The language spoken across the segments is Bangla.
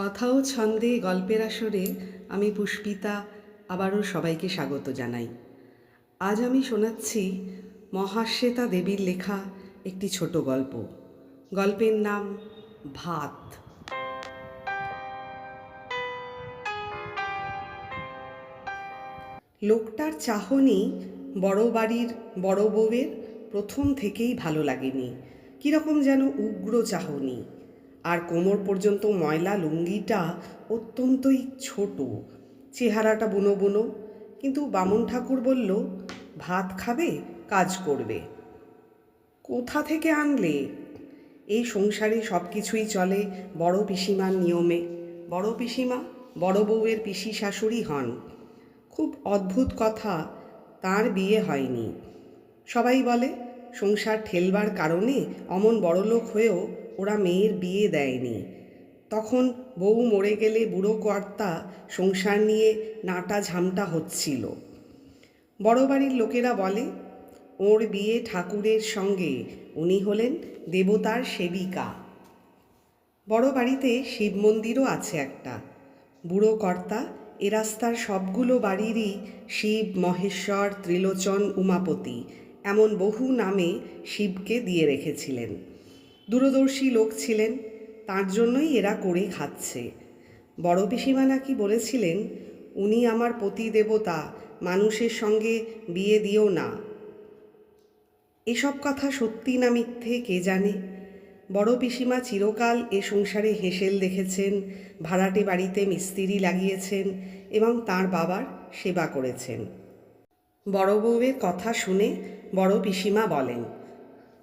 কথা ও ছন্দে গল্পের আসরে আমি পুষ্পিতা আবারও সবাইকে স্বাগত জানাই। আজ আমি শোনাচ্ছি মহাশ্বেতা দেবীর লেখা একটি ছোট গল্প। গল্পের নাম ভাত। লোকটার চাহনি বড় বাড়ির বড় বউয়ের প্রথম থেকেই ভালো লাগেনি। কীরকম যেন উগ্র চাহনি। আর কোমর পর্যন্ত ময়লা লুঙ্গিটা অত্যন্তই ছোট। চেহারাটা বুনো বুনো। কিন্তু বামুন ঠাকুর বলল, ভাত খাবে, কাজ করবে। কোথা থেকে আনলে? এই সংসারে সব কিছুই চলে বড় পিসিমার নিয়মে। বড় পিসিমা, বড় বউয়ের পিসি শাশুড়ি হন। খুব অদ্ভুত কথা, তার বিয়ে হয়নি। সবাই বলে, সংসার ঠেলবার কারণে অমন বড়লোক হয়েও ওরা মেয়ের বিয়ে দেয়নি। তখন বউ মরে গেলে বুড়ো কর্তা সংসার নিয়ে নাটা ঝামটা হচ্ছিল। বড় বাড়ির লোকেরা বলে, ওর বিয়ে ঠাকুরের সঙ্গে, উনি হলেন দেবতার সেবিকা। বড় বাড়িতে শিব মন্দিরও আছে একটা। বুড়ো কর্তা, এ রাস্তার সবগুলো বাড়িরই শিব, মহেশ্বর, ত্রিলোচন, উমাপতি, এমন বহু নামে শিবকে দিয়ে রেখেছিলেন। দূরদর্শী লোক ছিলেন, তার জন্যই এরা করে খাচ্ছে। বড় পিসিমা নাকি বলেছিলেন, উনি আমার পতি দেবতা মানুষের সঙ্গে বিয়ে দিও না। এসব কথা সত্যি না মিথ্যে, কে জানে? বড় পিসিমা চিরকাল এ সংসারে হেসেল দেখেছেন, ভাড়াটে বাড়িতে মিস্ত্রি লাগিয়েছেন এবং তার বাবার সেবা করেছেন। বড় বউয়ের কথা শুনে বড় পিসিমা বলেন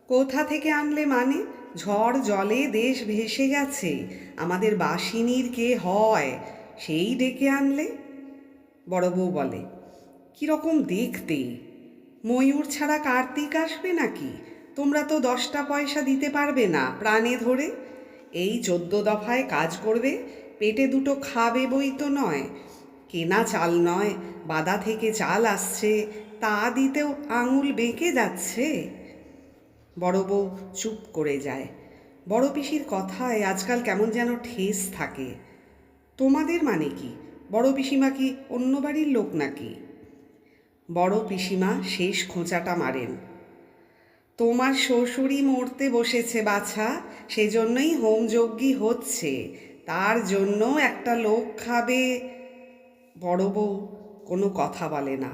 কোথা থেকে আনলে মানে? ঝড় জলে দেশ ভেসে গেছে, আমাদের বাসিনীর কে হয়? সেই ডেকে আনলে? বড় বউ বলে কীরকম দেখতে? ময়ূর ছাড়া কার্তিক আসবে নাকি? তোমরা তো দশটা পয়সা দিতে পারবে না প্রাণে ধরে। এই চোদ্দ দফায় কাজ করবে, পেটে দুটো খাবে বই তো নয়। কেনা চাল নয়, বাদা থেকে চাল আসছে, তা দিতেও আঙুল বেঁকে যাচ্ছে। বড় বউ চুপ করে যায়। বড় পিসির কথায় আজকাল কেমন যেন ঠেস থাকে। তোমাদের মানে কি? বড় পিসিমা কি অন্য বাড়ির লোক নাকি? বড় পিসিমা শেষ খোঁচাটা মারেন। তোমার শ্বশুরই মরতে বসেছে বাছা, সেজন্যই হোমযজ্ঞী হচ্ছে, তার জন্য একটা লোক খাবে। বড় বউ কোনো কথা বলে না,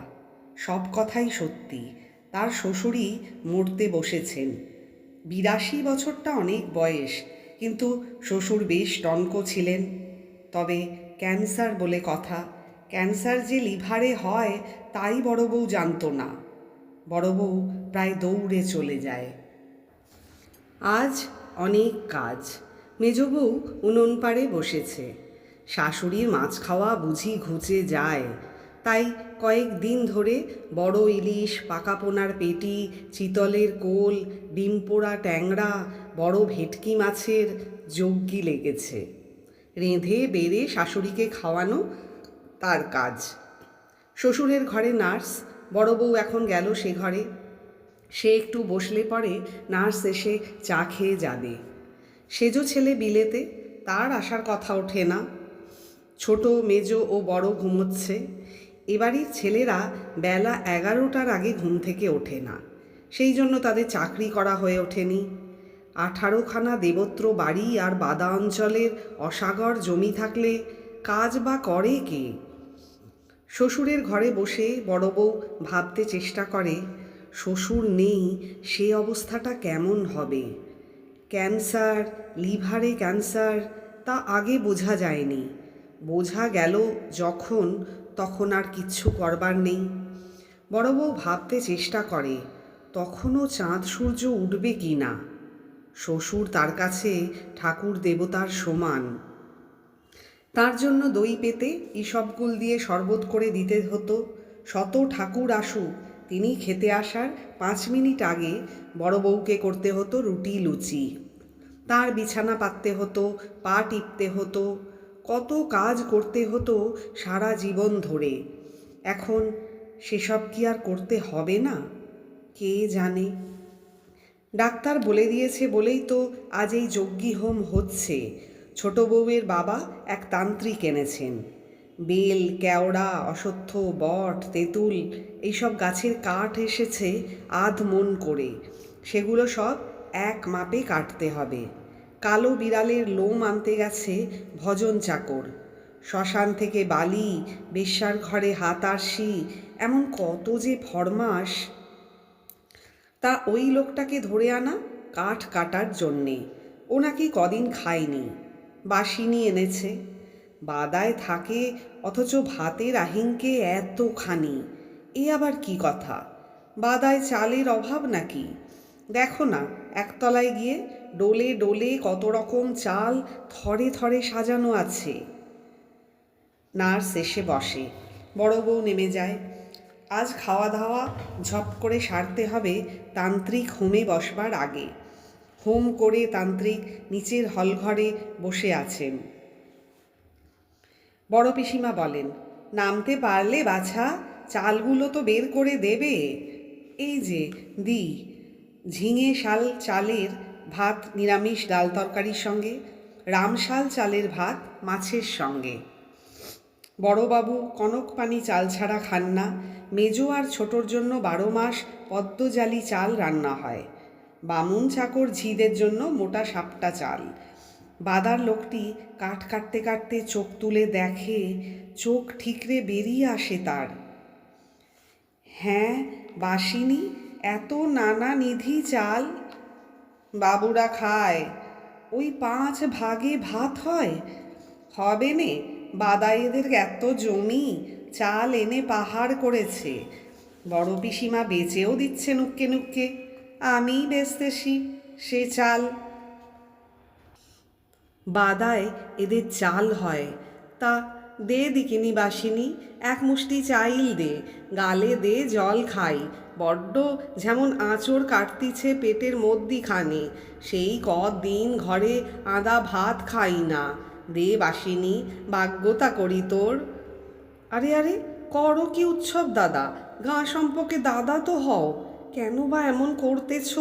সব কথাই সত্যি। তার শ্বশুরই মরতে বসেছেন। বিরাশি বছরটা অনেক বয়স, কিন্তু শ্বশুর বেশ টনক ছিলেন। তবে ক্যান্সার বলে কথা, ক্যান্সার যে লিভারে হয় তাই বড় বউ জানতো না। বড় বউ প্রায় দৌড়ে চলে যায়। আজ অনেক কাজ। মেজ বউ উনুন পাড়ে বসেছে। শাশুড়ির মাছ খাওয়া বুঝি ঘুচে যায়। তাই কয়েক দিন ধরে বড় ইলিশ পাকাপোনার পেটি, চিতলের কোল, ডিম পোড়া ট্যাংরা, বড় ভেটকি মাছের যজ্ঞি লেগেছে। রেঁধে বেড়ে শাশুড়িকে খাওয়ানো তার কাজ। শ্বশুরের ঘরে নার্স, বড় বউ এখন গেল সে ঘরে। সে একটু বসলে পরে নার্স এসে চা খেয়ে যাবে। সেজো ছেলে বিলেতে, তার আসার কথা ওঠে না। ছোট, মেজ ও বড় ঘুমোচ্ছে। এবাড়ির ছেলেরা বেলা এগারোটার আগে ঘুম থেকে ওঠে না। সেই জন্য তাদের চাকরি করা হয়ে ওঠেনি। আঠারোখানা দেবত্র বাড়ি আর বাদা অঞ্চলের অসাগর জমি থাকলে কাজ বা করে কে? শ্বশুরের ঘরে বসে বড় বউ ভাবতে চেষ্টা করে, শ্বশুর নেই, সে অবস্থাটা কেমন হবে? ক্যান্সার, লিভারে ক্যান্সার, তা আগে বোঝা যায়নি। বোঝা গেল যখন তখন আর কিচ্ছু করবার নেই। বড় বউ ভাবতে চেষ্টা করে, তখনও চাঁদ সূর্য উঠবে কি না? শ্বশুর তার কাছে ঠাকুর দেবতার সমান। তার জন্য দই পেতে ইসবগুল দিয়ে শরবত করে দিতে হতো। শত ঠাকুর আসুক, তিনি খেতে আসার পাঁচ মিনিট আগে বড় বউকে করতে হতো রুটি, লুচি। তার বিছানা পাততে হতো, পা টিপতে হতো। কত কাজ করতে হতো সারা জীবন ধরে। এখন সেসব কি আর করতে হবে না? কে জানে? ডাক্তার বলে দিয়েছে বলেই তো আজ এই যজ্ঞী হোম হচ্ছে। ছোট বউয়ের বাবা এক তান্ত্রিক এনেছেন। বেল, কেওড়া, অশ্বত্থ, বট, তেঁতুল এইসব গাছের কাঠ এসেছে আধ মন করে। সেগুলো সব এক মাপে কাটতে হবে। কালো বিড়ালের লোম আনতে গেছে ভজন চাকর। শ্মশান থেকে বালি, বেশ্যার ঘরে হাতারসি এমন কত যে ফরমাস তা ওই লোকটাকে ধরে আনা কাঠ কাটার জন্যে। ও নাকি কদিন খায়নি, বাসিনি এনেছে। বাদায় থাকে, অথচ ভাতের আহিংকে এতখানি। এ আবার কি কথা? বাদায় চালের অভাব নাকি? দেখো না, একতলায় গিয়ে ডোলে ডোলে কত রকম চাল থরে থরে সাজানো আছে। নার্স এসে বসে, বড় বউ নেমে যায়। আজ খাওয়া দাওয়া ঝপ করে সারতে হবে তান্ত্রিক হোমে বসবার আগে। হোম করে তান্ত্রিক নিচের হলঘরে বসে আছেন। বড় পিসিমা বলেন, নামতে পারলে বাছা, চালগুলো তো বের করে দেবে। এই যে, দি, ঝিঙে শাল চালের ভাত, নিরামিষ ডাল তরকারির সঙ্গে, রামশাল চালের ভাত মাছের সঙ্গে। বড়বাবু কনক পানি চাল ছাড়া খান না, মেজো আর ছোটোর জন্য বারো মাস পদ্মজালি চাল রান্না হয়। বামুন চাকর ঝিদের জন্য মোটা সাপটা চাল। বাদার লোকটি কাঠ কাটতে কাটতে চোখ তুলে দেখে, চোখ ঠিকরে বেরিয়ে আসে তার। হ্যাঁ বাসিনি, এত নানা নিধি চাল বাবুরা খায়। ওই পাঁচ ভাগে ভাত হয়? হবে নে বাদাইদের এত জমি, চাল এনে পাহাড় করেছে। বড় পিসিমা বেচেও দিচ্ছে নুক্কে নুক্কে। আমিই বেচতেছি সে চাল। বাদায় এদের চাল হয়। তা দে দিকিনি বাসিনি, এক মুষ্টি চাইল দে, গালে দে জল খাই। বড্ড যেমন আঁচড় কাটতিছে পেটের মধ্যিখানে, সেই কদিন ঘরে আদা ভাত খাই না। দে বাসিনি বাগ্যতা করি তোর। আরে আরে, করো কি উৎসব দাদা, গা সম্পর্কে দাদা তো হও। কেন বা এমন করতেছ?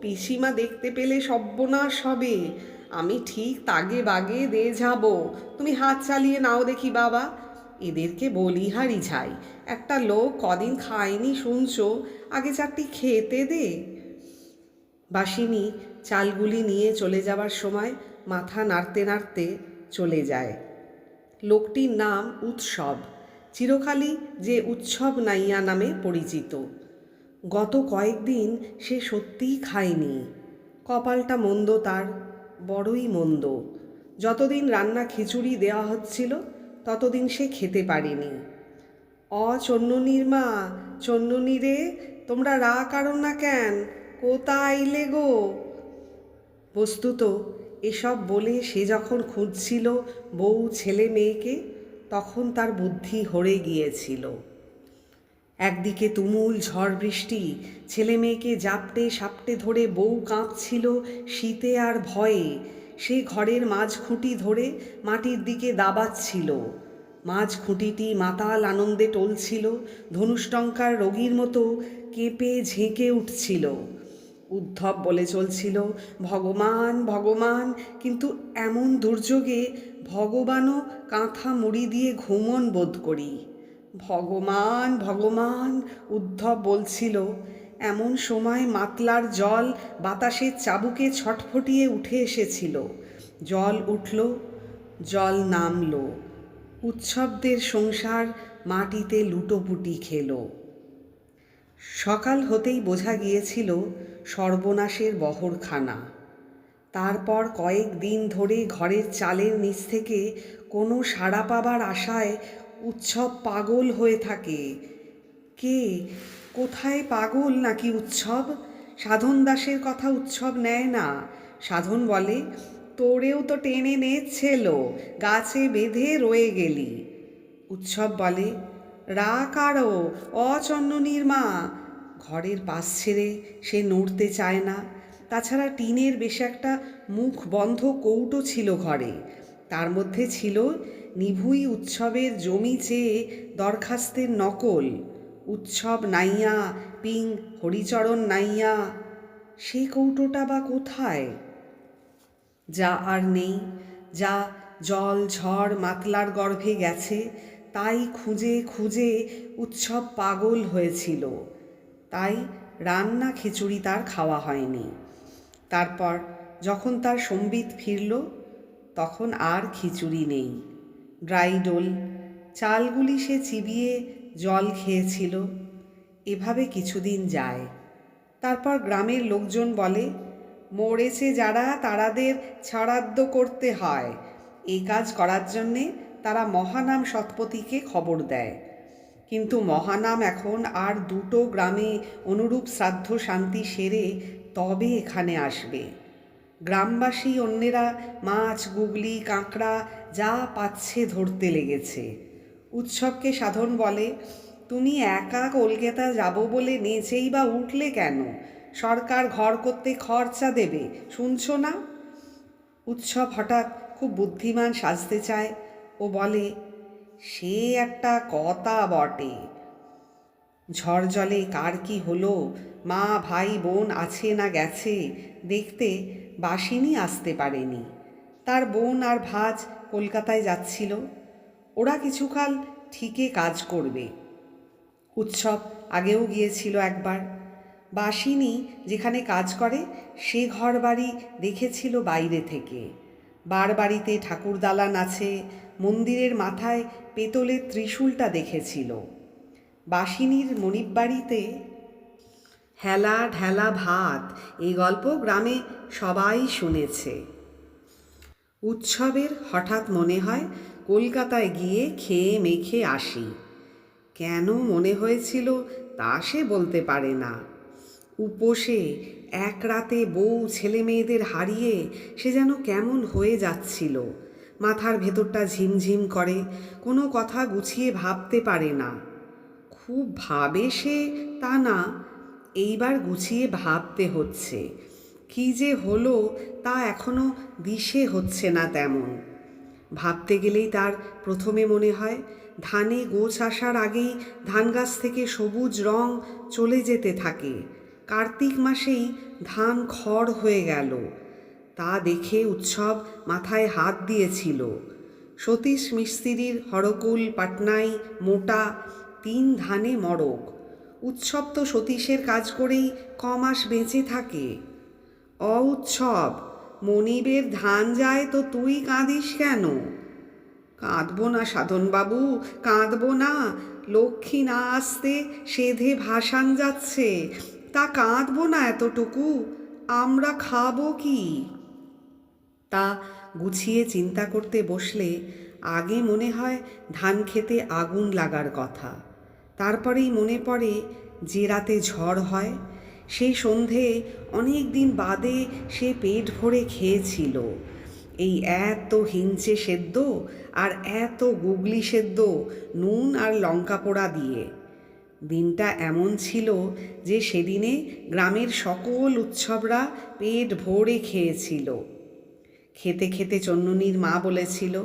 পিসিমা দেখতে পেলে সব্যনাশ হবে। আমি ঠিক তাগে বাগে দে যাব। তুমি হাত চালিয়ে নাও দেখি বাবা। এদেরকে বলিহারি ছাই একটা লোক কদিন খায়নি শুনছো? আগে চারটি খেতে দে। বাসিনী চালগুলি নিয়ে চলে যাবার সময় মাথা নাড়তে নাড়তে চলে যায়। লোকটির নাম উৎসব। চিরকালই যে উৎসব নাইয়া নামে পরিচিত। গত কয়েকদিন সে সত্যিই খায়নি। কপালটা মন্দ তার। বড়ই মন্দ। যতদিন রান্না খিচুড়ি দেওয়া হচ্ছিল, ততদিন সে খেতে পারেনি। অ চন্ননীর মা চন্ননী রে, তোমরা রা কারও না কেন? কোথা আইলে গো? বস্তুত এসব বলে সে যখন খুঁজছিল বউ ছেলে মেয়েকে, তখন তার বুদ্ধি হরে গিয়েছিল। একদিকে তুমুল ঝড় বৃষ্টি, ছেলে মেয়েকে জাপটে সাপটে ধরে বউ কাঁপছিল শীতে আর ভয়ে, সে ঘরের মাঝ খুঁটি ধরে মাটির দিকে দাবাচ্ছিল। মাঝ খুঁটিটি মাতাল আনন্দে টলছিল, ধনুষ্টঙ্কার রোগীর মতো কেঁপে ঝেঁকে উঠছিল। উদ্ধব বলে চলছিল, ভগবান ভগবান, কিন্তু এমন দুর্যোগে ভগবানও কাঁথা মুড়ি দিয়ে ঘুমন বোধ করি। ভগবান ভগবান, উদ্ধব বলছিল, এমন সময় মাতলার জল বাতাসের চাবুকে ছটফটিয়ে উঠে এসেছিল। জল উঠল, জল নামলো। উৎসবদের সংসার মাটিতে লুটোপুটি খেলো। সকাল হতেই বোঝা গিয়েছিল সর্বনাশের বহরখানা। তারপর কয়েক দিন ধরে ঘরের চালের নিচ থেকে কোনো সাড়া পাবার আশায় উৎসব পাগল হয়ে থাকে। কে? কোথায় পাগল নাকি উৎসব? সাধন দাসের কথা উৎসব নেয় না। সাধন বলে, তোরেও তো টেনে নে নেছিল গাছে বেঁধে রয়ে গেলি। উৎসব বলে, রা কারও অচন্ননীর মা। ঘরের পাশ ছেড়ে সে নড়তে চায় না। তাছাড়া টিনের বেশ একটা মুখ বন্ধ কৌটো ছিল ঘরে। তার মধ্যে ছিল নিভুই উৎসবের জমি চেয়ে দরখাস্তের নকল। উৎসব নাইয়া, পিং, হরিচরণ নাইয়া সেই কৌটোটা বা কোথায়? যা আর নেই, যা জল ঝড় মাতলার গর্ভে গেছে, তাই খুঁজে খুঁজে উৎসব পাগল হয়েছিল। তাই রান্না খিচুড়ি তার খাওয়া হয়নি। তারপর যখন তার সম্বিত ফিরল, তখন আর খিচুড়ি নেই। ড্রাই ডোল, চালগুলি সে চিবিয়ে জল খেয়েছিল। এভাবে কিছুদিন যায়। তারপর গ্রামের লোকজন বলে, মরেছে যারা, তারাদের ছাড়াদ্য করতে হয়। এই কাজ করার জন্যে তারা মহানাম শতপথীকে খবর দেয়। কিন্তু মহানাম এখন আর দুটো গ্রামে অনুরূপ শ্রাদ্ধ শান্তি সেরে তবে এখানে আসবে। গ্রামবাসী, অন্যেরা মাছ, গুগলি, কাঁকড়া যা পাচ্ছে ধরতে লেগেছে। উৎসবকে সাধন বলে, তুমি একা কলকাতা যাব বলে নেচেই বা উঠলে কেন? সরকার ঘর করতে খরচা দেবে, শুনছো না? উৎসব হঠাৎ খুব বুদ্ধিমান সাজতে চায় ও বলে, সে একটা কথা বটে। ঝড় জলে কার কি হলো? মা, ভাই, বোন আছে না গেছে? দেখতে বাসিনী আসতে পারেনি। তার বোন আর ভাজ কলকাতায় যাচ্ছিল। ওরা কিছুকাল ঠিকই কাজ করবে। উৎসব আগেও গিয়েছিল একবার। বাসিনী যেখানে কাজ করে, সে ঘর বাড়ি দেখেছিল বাইরে থেকে। বার বাড়িতে ঠাকুর দালান আছে, মন্দিরের মাথায় পেতলের ত্রিশূলটা দেখেছিল। বাসিনীর মনিব বাড়িতে হেলা ঢেলা ভাত, এই গল্প গ্রামে সবাই শুনেছে। উৎসবের হঠাৎ মনে হয় কলকাতায় গিয়ে খেয়ে মেখে আসি। কেন মনে হয়েছিল তা সে বলতে পারে না। উপসে এক রাতে বউ ছেলে মেয়েদের হারিয়ে সে যেন কেমন হয়ে যাচ্ছিল। মাথার ভেতরটা ঝিমঝিম করে, কোনো কথা গুছিয়ে ভাবতে পারে না। খুব ভাবে সে তা না এইবার গুছিয়ে ভাবতে হচ্ছে। কী যে হলো তা এখনও দিশে হচ্ছে না তেমন। ভাবতে গেলেই তার প্রথমে মনে হয়, ধানে গোছ আসার আগেই ধান গাছ থেকে সবুজ রং চলে যেতে থাকে। কার্তিক মাসেই ধান খড় হয়ে গেল। তা দেখে উৎসব মাথায় হাত দিয়েছিল। সতীশ মিস্ত্রির হরকুল, পাটনাই, মোটা, তিন ধানে মড়ক। উৎসব তো সতীশের কাজ করেই কমাস বেঁচে থাকে। অ উৎসব মনিবের ধান যায় তো তুই কাঁদিস কেন? কাঁদবো না সাধনবাবু, কাঁদবো না। লক্ষ্মী না আসতে সেধে ভাসান যাচ্ছে। তা কাঁদবো না এতটুকু, আমরা খাব কি? তা গুছিয়ে চিন্তা করতে বসলে আগে মনে হয় ধান খেতে আগুন লাগার কথা। তারপরেই মনে পড়ে যে রাতে ঝড় হয়। সেই সন্ধে অনেক দিন বাদে সে পেট ভরে খেয়েছিল। এই এত হিঞ্চে সেদ্ধ আর এত গুগলি সেদ্ধ, নুন আর লঙ্কা পোড়া দিয়ে। দিনটা এমন ছিল যে সেদিনে গ্রামের সকল উৎসবরা পেট ভরে খেয়েছিল। খেতে খেতে চন্ননীর মা বলেছিল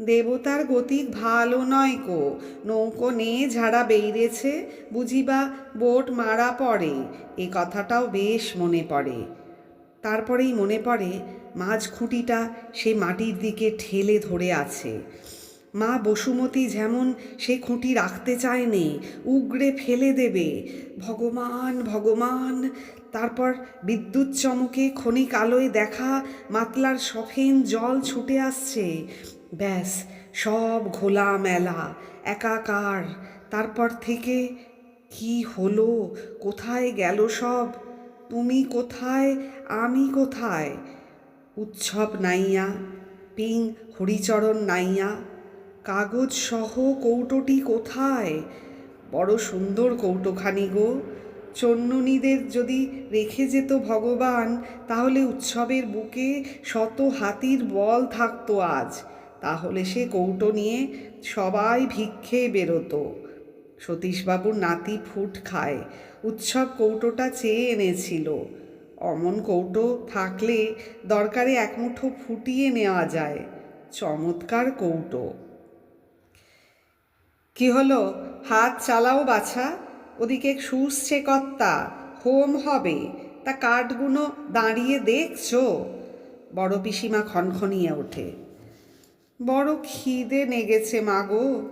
দেবতার গতি ভালো নয় কো। নৌকো নিয়ে ঝাড়া বেইরেছে বুঝিবা বোট মারা পড়ে। এ কথাটাও বেশ মনে পড়ে। তারপরেই মনে পড়ে, মাঝ খুঁটিটা সে মাটির দিকে ঠেলে ধরে আছে। মা বসুমতী যেমন সে খুঁটি রাখতে চায়নি উগড়ে ফেলে দেবে। ভগবান ভগবান! তারপর বিদ্যুৎ চমকে ক্ষণিক আলোয় দেখা মাতলার সফেন জল ছুটে আসছে। ব্যাস, সব ঘোলা মেলা, একাকার। তারপর থেকে কি হলো? কোথায় গেল সব? তুমি কোথায়? আমি কোথায়? উৎসব নাইয়া, পিং হরিচরণ নাইয়া কাগজ সহ কৌটোটি কোথায়? বড় সুন্দর কৌটোখানি গো। চন্ননীদের যদি রেখে যেত ভগবান, তাহলে উৎসবের বুকে শত হাতির বল থাকতো আজ। তাহলে সে কৌটো নিয়ে সবাই ভিক্ষে বেরোতো। সতীশবাবুর নাতি ফুট খায়। উৎসব কৌটোটা চেয়ে এনেছিল। অমন কৌটো থাকলে দরকারে এক মুঠো ফুটিয়ে নেওয়া যায়। চমৎকার কৌটো। কি হলো? হাত চালাও বাছা। ওদিকে শুষছে কর্তা। হোম হবে। তা কাঠগুলো দাঁড়িয়ে দেখছ? বড় পিসিমা খনখনিয়ে ওঠে। বড় খিদে নেগেছে মাগো।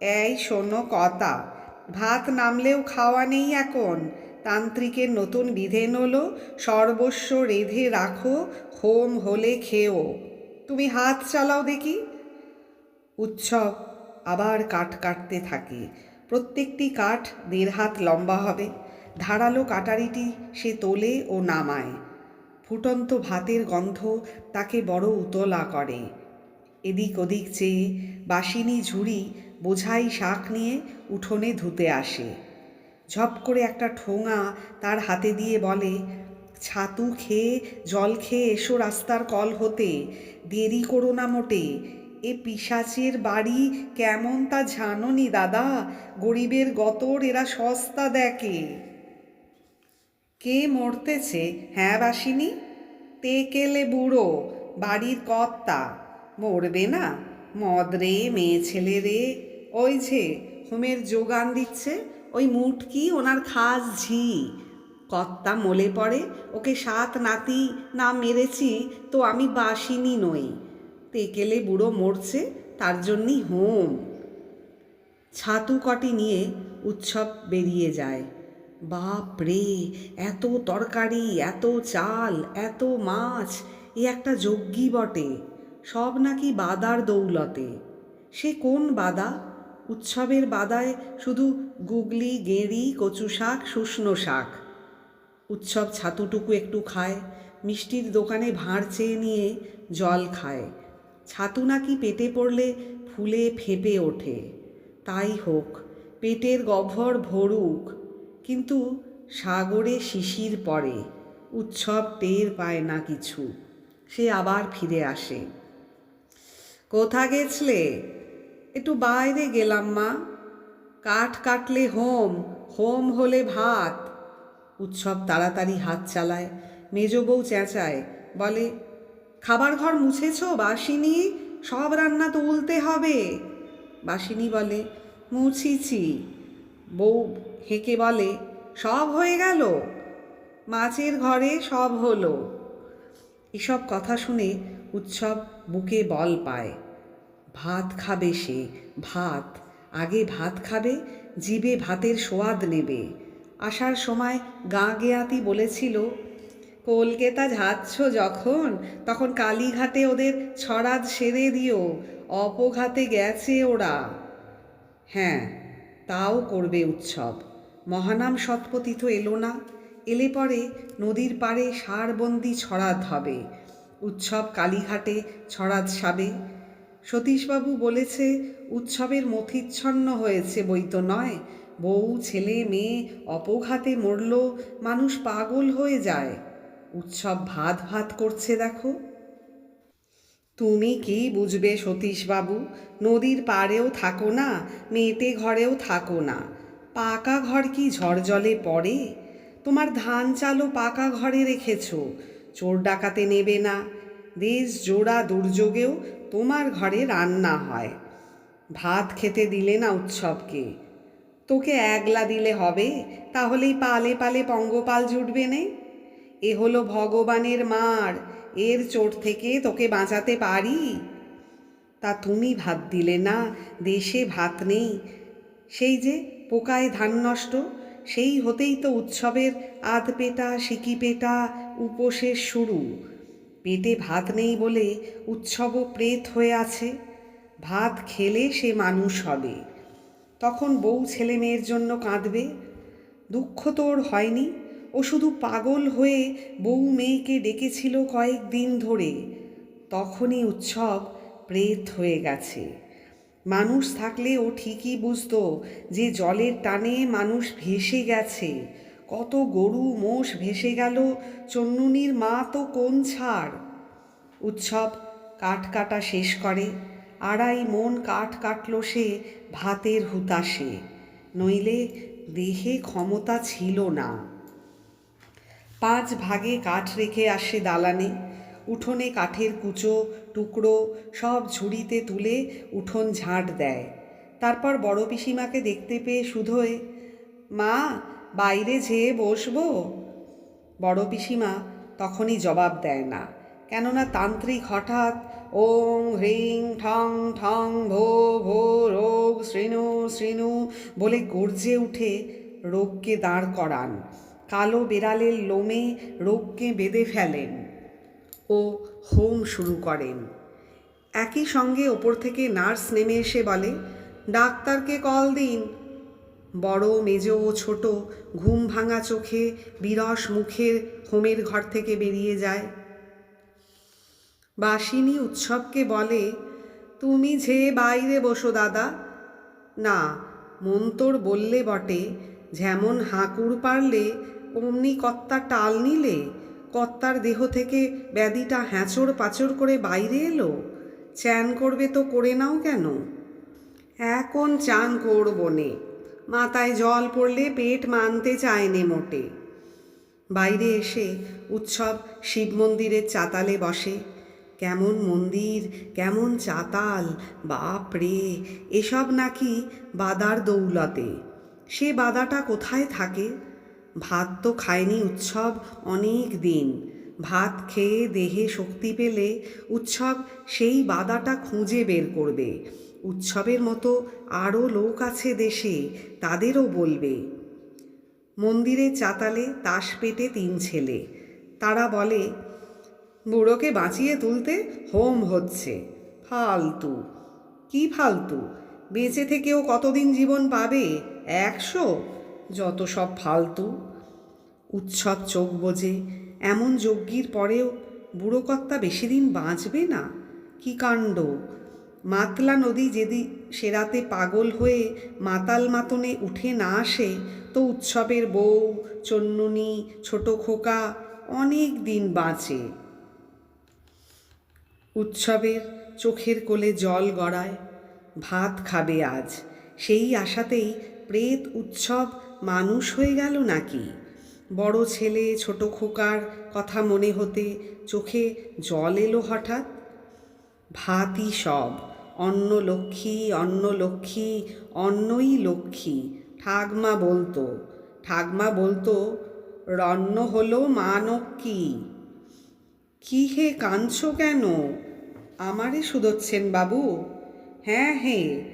এই শোনো কথা, ভাত নামলেও খাওয়া নেই এখন। তান্ত্রিকের নতুন বিধেন হলো, সর্বস্ব রেধে রাখো, হোম হলে খেও। তুমি হাত চালাও দেখি। উৎসব আবার কাঠ কাটতে থাকে। প্রত্যেকটি কাঠ দেড় হাত লম্বা হবে। ধারালো কাটারিটি সে তোলে ও নামায়। ফুটন্ত ভাতের গন্ধ তাকে বড় উতলা করে। এদিক ওদিক চেয়ে বাসিনী ঝুড়ি বোঝাই শাক নিয়ে উঠোনে ধুতে আসে। ঝপ করে একটা ঠোঙা তার হাতে দিয়ে বলে, ছাতু খেয়ে, জল খেয়ে এসো রাস্তার কল হতে। দেরি করো না মোটে। এ পিসাচের বাড়ি কেমন তা জানোনি দাদা। গরিবের গতর এরা সস্তা দেখে। কে মরতেছে? হ্যাঁ বাসিনী, তে কেলে বুড়ো? বাড়ির কর্তা। মরবে না। মদ রে, মেয়ে ছেলে রে। ওই যে হোমের যোগান দিচ্ছে, ওই মুটকি ওনার খাস ঝি। কর্তা মলে পড়ে, ওকে সাত নাতি, না মেরেছি তো আমি বাসিনি নই। তেকেলে বুড়ো মরছে, তার জন্যই হোম। ছাতু কটি নিয়ে উৎসব বেরিয়ে যায়। বাপ রে, এত তরকারি, এত চাল, এত মাছ, এ একটা যজ্ঞী বটে। সব নাকি বাদার দৌলতে। সে কোন বাদা? উৎসবের বাদায় শুধু গুগলি, গেঁড়ি কচু শাক শুষ্ণ শাক। উৎসব ছাতুটুকু একটু খায়, মিষ্টির দোকানে ভাঁড় চেয়ে নিয়ে জল খায়। ছাতু নাকি পেটে পড়লে ফুলে ফেপে ওঠে। তাই হোক, পেটের গভর ভরুক, কিন্তু সাগরে শিশির পড়ে। উৎসব টের পায় না কিছু, সে আবার ফিরে আসে। কোথা গেছলে? একটু বাইরে গেলাম, মা। কাঠ কাটলে হোম হোম হলে ভাত। উৎসব তাড়াতাড়ি হাত চালায়, মেজ বউ চেঁচায়, বলে, খাবার ঘর মুছেছ, বাসিনী? সব রান্না তো উলতে হবে। বাসিনী বলে, মুছিছি। বউ হেঁকে বলে, সব হয়ে গেল? মাছের ঘরে সব হলো? এসব কথা শুনে উৎসব বুকে বল পায়। ভাত খাবে সে, ভাত। আগে ভাত খাবে, জিবে ভাতের সোয়াদ নেবে। আসার সময় গা গেয়াতি বলেছিল, কলকাতা যাচ্ছ যখন, তখন কালীঘাটে ওদের ছড়াদ সেরে দিও, অপঘাতে গেছে ওরা। হ্যাঁ তাও করবে উৎসব। মহানাম সৎপতিত এলো না। এলে পরে নদীর পাড়ে সারবন্দি ছড়াদ হবে। উৎসব কালীঘাটে ছড়াদ সাবে। সতীশবাবু বলেছে, উৎসবের মথিচ্ছন্ন হয়েছে বই তো নয়। বউ, ছেলে, মেয়ে অপঘাতে মরল, মানুষ পাগল হয়ে যায়। উৎসব ভাত ভাত করছে দেখো। তুমি কি বুঝবে সতীশবাবু? নদীর পাড়েও থাকো না মেটে ঘরেও থাকো না। পাকা ঘর কি ঝড় জলে পড়ে? তোমার ধান চালও পাকা ঘরে রেখেছ, চোর ডাকাতে নেবে না। দেশ জোড়া দুর্যোগেও তোমার ঘরে রান্না হয়। ভাত খেতে দিলে না উৎসবকে। তোকে একলা দিলে হবে, তাহলেই পালে পালে পঙ্গপাল জুটবে নে। এ হলো ভগবানের মার, এর চোট থেকে তোকে বাঁচাতে পারি। তা তুমি ভাত দিলে না, দেশে ভাত নেই। সেই যে পোকায় ধান নষ্ট, সেই হতেই তো উৎসবের আধ পেটা সিকি পেটা উপোসের শুরু। পেটে ভাত নেই বলে উৎসবও প্রেত হয়ে আছে। ভাত খেলে সে মানুষ হবে। তখন বউ ছেলে মেয়ের জন্য কাঁদবে। দুঃখ তোর হয়নি। ও শুধু পাগল হয়ে বউ মেয়েকে ডেকেছিল কয়েক দিন ধরে। তখনই উৎসব প্রেত হয়ে গেছে। মানুষ থাকলে ও ঠিকই বুঝতো যে জলের টানে মানুষ ভেসে গেছে। কত গরু মোষ ভেসে গেল, চন্নুনির মা তো কোন ছাড়? উৎসব কাঠ কাটা শেষ করে, আড়াই মন কাঠ কাটল সে ভাতের হুতাশে, নইলে দেহে ক্ষমতা ছিল না। পাঁচ ভাগে কাঠ রেখে আসে দালানে, উঠোনে কাঠের কুচো, টুকরো, সব ঝুড়িতে তুলে উঠোন ঝাঁট দেয়। তারপর বড় পিসিমাকে দেখতে পেয়ে শুধোয় মা বাইরে যেয়ে বসবো? বড় পিসিমা তখনই জবাব দেয় না। কেননা তান্ত্রিক হঠাৎ ওং, হ্রিং, ঠং ঠং, ভো ভো, রোগ, শ্রীণু শ্রীণু বলে গর্জে উঠে রোগকে দাঁড় করান। কালো বেড়ালের লোমে রোগকে বেঁধে ফেলেন। ও হোম শুরু করেন। একই সঙ্গে ওপর থেকে নার্স নেমে এসে বলে, ডাক্তারকে কল দিন। বড়, মেজ ও ছোট, ঘুম ভাঙা চোখে, বিরস মুখের হোমের ঘর থেকে বেরিয়ে যায়। বাসিনী উৎসবকে বলে, তুমি যে বাইরে বসো দাদা। না মন্তর বললে বটে। যেমন হাঁকুর পারলে, অমনি কর্তার টাল নিলে। কর্তার দেহ থেকে ব্যাধিটা হ্যাঁচড় পাচড় করে বাইরে এলো। চ্যান করবে তো করে নাও কেন? এখন চান করব নে। মাথায় জল পড়লে পেট মানতে চায়নে মোটে। বাইরে এসে উৎসব শিব মন্দিরের চাতালে বসে। কেমন মন্দির, কেমন চাতাল, বাপ রে, এসব নাকি বাদার দৌলতে। সে বাদাটা কোথায় থাকে? ভাত তো খায়নি উৎসব অনেক দিন। ভাত খেয়ে দেহে শক্তি পেলে উৎসব সেই বাদাটা খুঁজে বের করবে। উৎসবের মতো আরও লোক আছে দেশে, তাদেরও বলবে। মন্দিরের চাতালে তাস পেটে তিন ছেলে। তারা বলে, বুড়োকে বাঁচিয়ে তুলতে হোম হচ্ছে। ফালতু। কি ফালতু? বেঁচে থেকেও কতদিন জীবন পাবে? একশো? যত সব ফালতু। উৎসব চোখ বোঝে, এমন যজ্ঞির পরেও বুড়ো কর্তা বেশি দিন বাঁচবে না। কি কাণ্ড? মাতলা নদী যদি সে রাতে পাগল হয়ে মাতাল মাতনে উঠে না আসে, তো উৎসবের বউ, চন্নুনি, ছোট খোকা অনেক দিন বাঁচে। উৎসবের চোখের কোলে জল গড়ায়, ভাত খাবে আজ। সেই আশাতেই প্রেত উৎসব মানুষ হয়ে গেল নাকি? বড় ছেলে, ছোট খোকার কথা মনে হতে চোখে জল এলো হঠাৎ? ভাতই সব। অন্ন লক্ষ্মী অন্ন লক্ষ্মী, অন্নই লক্ষ্মী। ঠাকমা বলতো ঠাকমা বলতো, রন্ন হলো মানক্কি কি? হে কাঁদছ কেন? আমারে শুধোচ্ছেন বাবু? হ্যাঁ হে,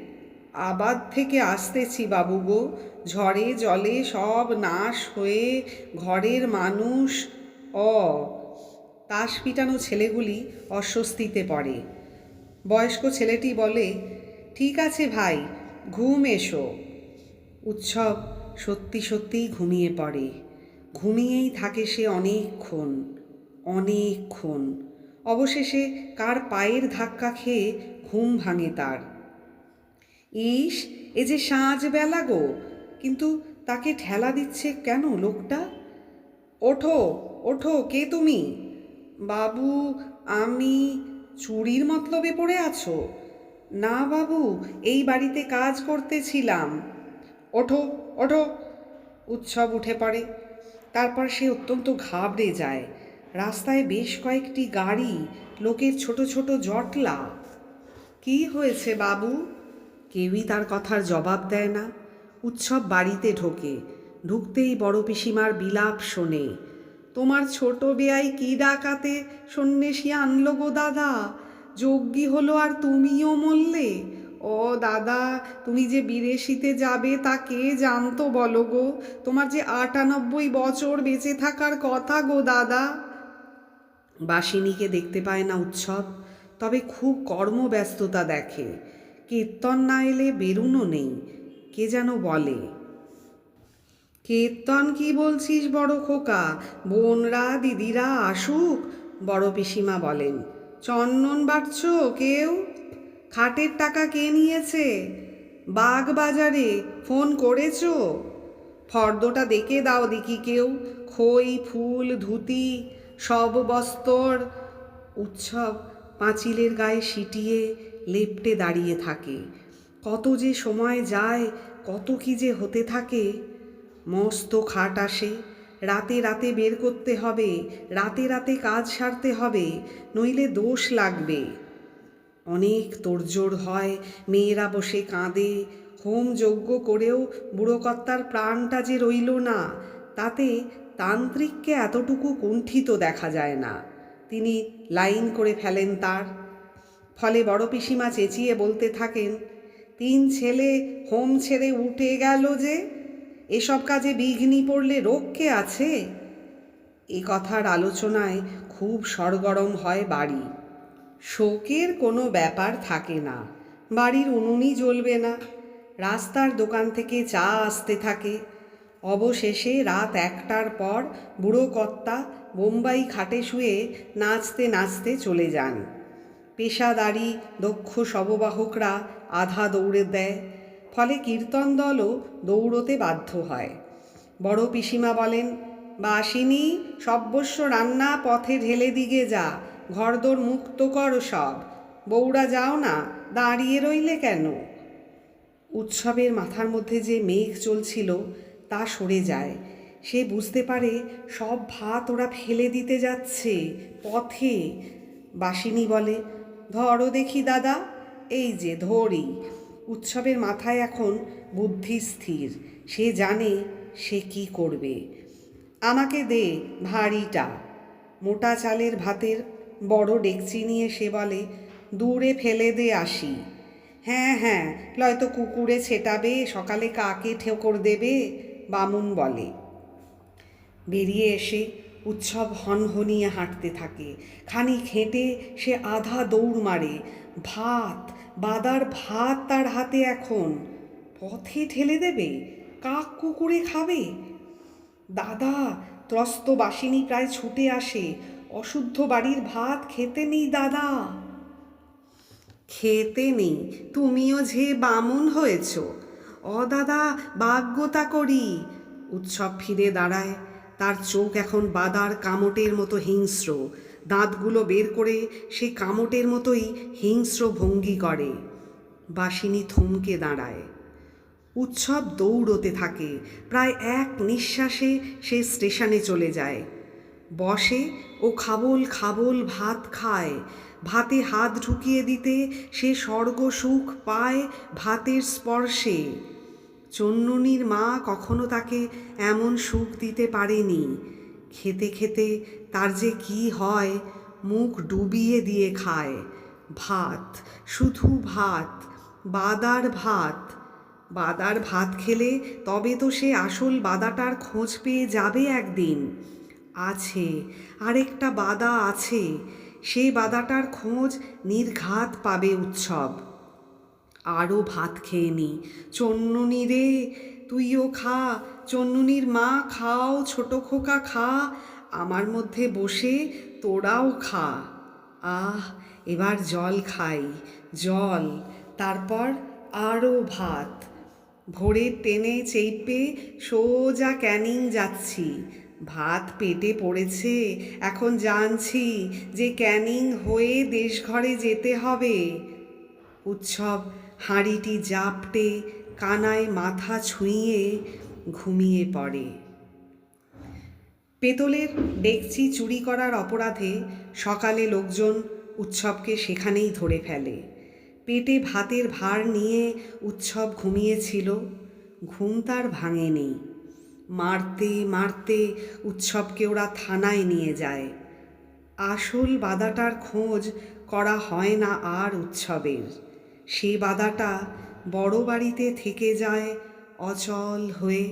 আবাদ থেকে আসতেছি বাবু গো। ঝড়ে জলে সব নাশ হয়ে ঘরের মানুষ অ তাস পিটানো ছেলেগুলি অস্বস্তিতে পড়ে। বয়স্ক ছেলেটি বলে, ঠিক আছে ভাই, ঘুম এসো। উৎসব সত্যি সত্যিই ঘুমিয়ে পড়ে। ঘুমিয়েই থাকে সে অনেকক্ষণ অনেকক্ষণ। অবশেষে কার পায়ের ধাক্কা খেয়ে ঘুম ভাঙে তার। ইস, এ যে সাঁঝ বেলা গো, কিন্তু তাকে ঠেলা দিচ্ছে কেন লোকটা? ওঠো ওঠো, কে তুমি? বাবু, আমি চুরির মতলবে পড়ে আছো? না বাবু, এই বাড়িতে কাজ করতেছিলাম। ওঠো ওঠো। উৎসব উঠে পড়ে। তারপর সে অত্যন্ত ঘাবড়ে যায়। রাস্তায় বেশ কয়েকটি গাড়ি, লোকের ছোট ছোট জটলা। কি হয়েছে বাবু? কেউই তার কথার জবাব দেয় না। উৎসব বাড়িতে ঢোকে। ঢুকতেই বড় পিসিমার বিলাপ শোনে। তোমার ছোট বেয়াই কি ডাকাতে সন্ন্যাসী আনলো গো দাদা? যজ্ঞী হলো আর তুমিও মরলে? ও দাদা, তুমি যে বিদেশিতে যাবে তা কে জানতো বলো গো? তোমার যে আটানব্বই বছর বেঁচে থাকার কথা গো দাদা। বাসিনীকে দেখতে পায় না উৎসব, তবে খুব কর্মব্যস্ততা দেখে। কীর্তন না এলে বেরুনো নেই, কে যেন বলে। কীর্তন কি বলছিস বড় খোকা? বোনরা, দিদিরা আসুক? বড় পিসিমা বলেন, চন্দন বাটছ কেউ? খাটের টাকা কে নিয়েছে? বাগ বাজারে ফোন করেছ? ফর্দটা দেখে দাও দেখি কেউ। খই, ফুল, ধুতি, সব বস্তর উৎসব পাঁচিলের গায়ে সিটিয়ে লেপটে দাঁড়িয়ে থাকে। কত যে সময় যায়, কত কি যে হতে থাকে। মস্ত খাট আসে। রাতে রাতে বের করতে হবে, রাতে রাতে কাজ সারতে হবে, নইলে দোষ লাগবে। অনেক তোড়জোড় হয়, মেয়েরা বসে কাঁদে। হোম যজ্ঞ করেও বুড়োকর্তার প্রাণটা যে রইল না, তাতে তান্ত্রিককে এতটুকু কুণ্ঠিত দেখা যায় না। তিনি লাইন করে ফেলেন তার। ফলে বড় পিসিমা চেঁচিয়ে বলতে থাকেন, তিন ছেলে হোম ছেড়ে উঠে গেল যে এসব কাজে বিঘ্নি পড়লে রোগকে আছে? এ কথার আলোচনায় খুব সরগরম হয় বাড়ি। শোকের কোনো ব্যাপার থাকে না। বাড়ির উনুনই জ্বলবে না। রাস্তার দোকান থেকে চা আসতে থাকে। অবশেষে রাত একটার পর বুড়ো কর্তা বোম্বাই খাটে শুয়ে নাচতে নাচতে চলে যান। পেশাদারি দক্ষ শববাহকরা আধা দৌড়ে দেয়। ফলে কীর্তন দলও দৌড়তে বাধ্য হয়। বড় পিসিমা বলেন, বাসিনী, সব্যস্য রান্না পথে ঢেলে দিগে যা, ঘরদোর মুক্ত কর সব। বৌড়া যাও না, দাঁড়িয়ে রইলে কেন? উৎসবের মাথার মধ্যে যে মেঘ চলছিল, তা সরে যায়। সে বুঝতে পারে, সব ভাত ওরা ফেলে দিতে যাচ্ছে, পথে। বাসিনী বলে, ধরো দেখি দাদা, এই যে ধরি। উৎসবের মাথায় এখন বুদ্ধি স্থির। সে জানে সে কি করবে। আমাকে দে ভারীটা। মোটা চালের ভাতের বড় ডেকচি নিয়ে সে বলে, দূরে ফেলে দে আসি হ্যাঁ হ্যাঁ নয়তো কুকুরে ছেটাবে, সকালে কাকে ঠেকর দেবে? বামুন বলে। বেরিয়ে এসে উৎসব হনহনিয়ে হাঁটতে থাকে। খানি খেটে সে আধা দৌড় মারে। ভাত বাদার ভাত তার হাতে এখন। পথে ঠেলে দেবে, কাক কুকুরে খাবে। দাদা, ত্রস্ত বাসিনী প্রায় ছুটে আসে, অশুদ্ধ বাড়ির ভাত খেতে নেই দাদা। খেতে নেই, তুমিও যে বামুন হয়েছ। অ দাদা, বাগ্যতা করি। উৎসব ফিরে দাঁড়ায়, তার চোখ এখন বাদার কামটের মতো হিংস্র। দাঁতগুলো বের করে সে কামটের মতোই হিংস্র ভঙ্গি করে। বাসিনী থমকে দাঁড়ায়। উৎসব দৌড়তে থাকে। প্রায় এক নিঃশ্বাসে সে স্টেশনে চলে যায়। বসে ও খাবল খাবল ভাত খায়। ভাতে হাত ঢুকিয়ে দিতে সে স্বর্গ সুখ পায় ভাতের স্পর্শে। চন্ননীর মা কখনো তাকে এমন সুখ দিতে পারেনি। খেতে খেতে তার যে কি হয়, মুখ ডুবিয়ে দিয়ে খায়। ভাত, শুধু ভাত, বাদার ভাত। বাদার ভাত খেলে তবে তো সে আসল বাদাটার খোঁজ পেয়ে যাবে একদিন। আছে, আরেকটা বাদা আছে সেই বাদাটার খোঁজ নির্ঘাত পাবে উৎসব। আরও ভাত খেয়ে নি, চন্ননি রে, তুইও খা, চন্ননির মা খাও, ছোট খোকা খা আমার মধ্যে বসে তোরাও খা। আহ, এবার জল খাই। জল, তারপর আরও ভাত। ভোরের টেনে চেপে সোজা ক্যানিং যাচ্ছি। ভাত পেটে পড়েছে, এখন জানছি যে ক্যানিং হয়ে দেশঘরে যেতে হবে। উৎসব, হাঁড়িটি জাপটে, কানায় মাথা ছুঁইয়ে ঘুমিয়ে পড়ে। পেতলের ডেকচি চুরি করার অপরাধে সকালে লোকজন উৎসবকে সেখানেই ধরে ফেলে। পেটে ভাতের ভার নিয়ে উৎসব ঘুমিয়েছিল, ঘুম তার ভাঙেনি। মারতে মারতে উৎসবকে ওরা থানায় নিয়ে যায়। আসল বাদাটার খোঁজ করা হয় না আর উৎসবের। সে বাদাটা বড় বাড়িতে থেকে যায় অচল হয়ে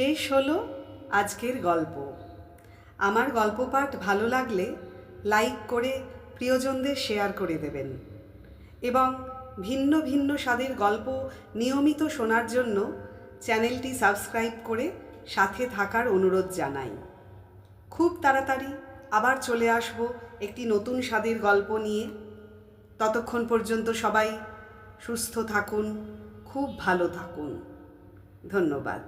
শেষ হলো আজকের গল্প। আমার গল্প পাঠ ভালো লাগলে লাইক করে প্রিয়জনদের শেয়ার করে দেবেন এবং ভিন্ন ভিন্ন স্বাদের গল্প নিয়মিত শোনার জন্য চ্যানেলটি সাবস্ক্রাইব করে সাথে থাকার অনুরোধ জানাই। খুব তাড়াতাড়ি আবার চলে আসব একটি নতুন স্বাদের গল্প নিয়ে। ততক্ষণ পর্যন্ত সবাই সুস্থ থাকুন, খুব ভালো থাকুন। ধন্যবাদ।